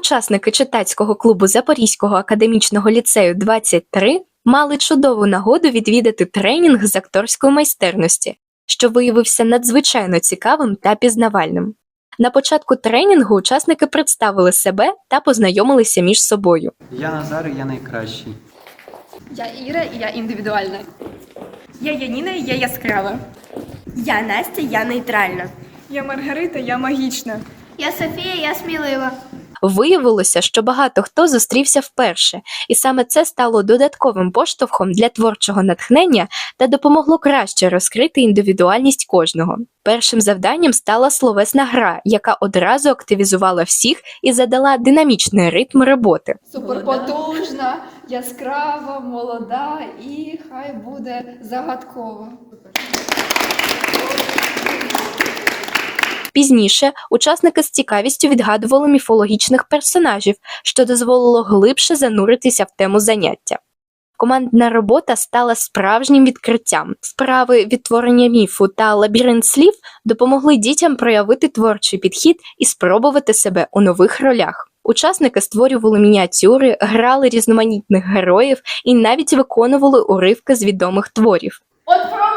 учасники читацького клубу Запорізького академічного ліцею 23 мали чудову нагоду відвідати тренінг з акторської майстерності, що виявився надзвичайно цікавим та пізнавальним. На початку тренінгу учасники представили себе та познайомилися між собою. Я Назар, і я найкращий. Я Іра, і я індивідуальна. Я Яніна, і я яскрава. Я Настя, я нейтральна. Я Маргарита, я магічна. Я Софія, я смілива. Виявилося, що багато хто зустрівся вперше, і саме це стало додатковим поштовхом для творчого натхнення та допомогло краще розкрити індивідуальність кожного. Першим завданням стала словесна гра, яка одразу активізувала всіх і задала динамічний ритм роботи. Суперпотужна, яскрава, молода і хай буде загадкова. Пізніше учасники з цікавістю відгадували міфологічних персонажів, що дозволило глибше зануритися в тему заняття. Командна робота стала справжнім відкриттям. Вправи відтворення міфу та лабіринт слів допомогли дітям проявити творчий підхід і спробувати себе у нових ролях. Учасники створювали мініатюри, грали різноманітних героїв і навіть виконували уривки з відомих творів. От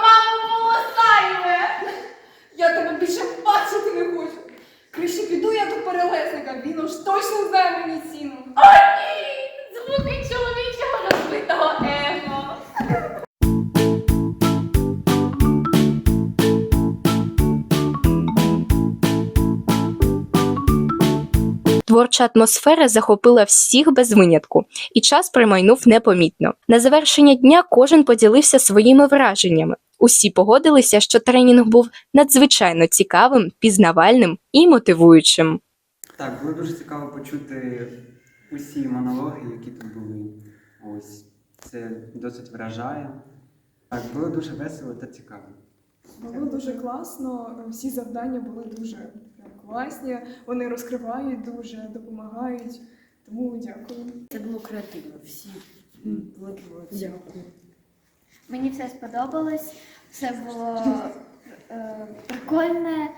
він уж точно знає мені ціну. О, ні! Звуки чоловічого розбитого его. Творча атмосфера захопила всіх без винятку, і час промайнув непомітно. На завершення дня кожен поділився своїми враженнями. Усі погодилися, що тренінг був надзвичайно цікавим, пізнавальним і мотивуючим. Так, було дуже цікаво почути усі монологи, які тут були. Ось. Це досить вражає. Так, було дуже весело та цікаво. Було дуже класно. Всі завдання були дуже класні. Вони розкривають дуже, допомагають. Тому дякую. Це було креативно. Всі були молодці. Мені все сподобалось, все було е, прикольне.